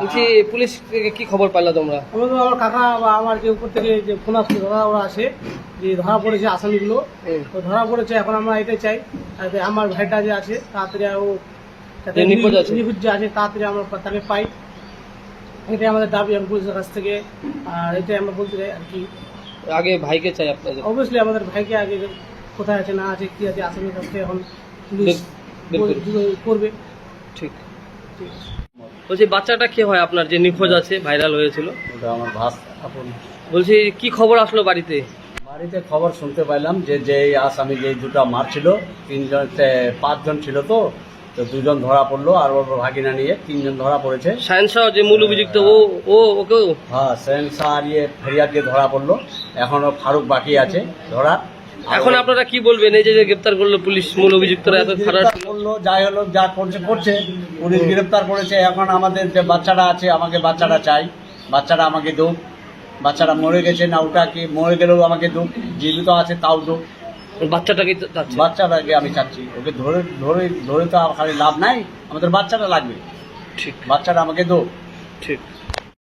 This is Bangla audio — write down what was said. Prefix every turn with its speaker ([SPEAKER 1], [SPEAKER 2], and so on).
[SPEAKER 1] বলছি পুলিশ থেকে কি খবর পাইলা তোমরা?
[SPEAKER 2] আমি আমার কাকা বা আমার যে উপর থেকে যে ফোন আসছে ধরা ওরা আসে যে ধরা পড়েছে আসামিগুলো। তো ধরা পড়েছে এখন আমরা এটাই চাই যাতে আমার ভাইটা যে আছে তাড়াতাড়ি ও
[SPEAKER 1] নিখোঁজ
[SPEAKER 2] যে আছে তাড়াতাড়ি আমরা তাকে পাই। এটাই আমাদের দাবি আমি পুলিশের কাছ থেকে। আর এটাই আমরা বলতে চাই আর কি।
[SPEAKER 1] আগে ভাইকে চাই আপনাদের?
[SPEAKER 2] অবভিয়াসলি আমাদের ভাইকে আগে কোথায় আছে না আছে কি আছে আসামির কাছ থেকে এখন
[SPEAKER 1] করবে। ঠিক।
[SPEAKER 2] ঠিক।
[SPEAKER 1] বলছি বাচ্চাটা কে হয় আপনার? যে নিখোঁজ আছে ভাইরাল হয়েছিল।
[SPEAKER 3] ওটা আমার ভাস আপন।
[SPEAKER 1] বলছি কি খবর আসলো বাড়িতে?
[SPEAKER 3] বাড়িতে খবর শুনতে পাইলাম যে যে আসামি যে দুটো মারছিল তিনজন পাঁচজন ছিল তো তো দুজন ধরা পড়ল আর ওর ভাগিনা নিয়ে তিনজন ধরা পড়েছে।
[SPEAKER 1] সায়েন্স যে মূল অভিযুক্ত ও ও ওকেও?
[SPEAKER 3] হ্যাঁ শাহ আর ইয়ে ফেরিয়াদকে ধরা পড়ল। এখনও ফারুক বাকি আছে ধরা
[SPEAKER 1] এখন আপনারা কি বলবেন? এই যে গ্রেপ্তার করল পুলিশ মূল অভিযুক্তরা এত খারাপ
[SPEAKER 3] করল যাই হলো যা করছে করছে। পুলিশ গ্রেপ্তার করেছে। এখন আমাদের যে বাচ্চারা আছে আমাকে বাচ্চারা চাই। বাচ্চারা আমাকে দোক বাচ্চারা মরে গেছে না ওটা কি মরে গেলেও আমাকে দোক জীবিত আছে তাও দোক
[SPEAKER 1] বাচ্চাটাকে
[SPEAKER 3] বাচ্চাটাকে আমি চাচ্ছি। ওকে ধরে ধরে ধরে তো খালি লাভ নাই আমাদের বাচ্চাটা লাগবে।
[SPEAKER 1] ঠিক।
[SPEAKER 3] বাচ্চাটা আমাকে দো
[SPEAKER 1] ঠিক।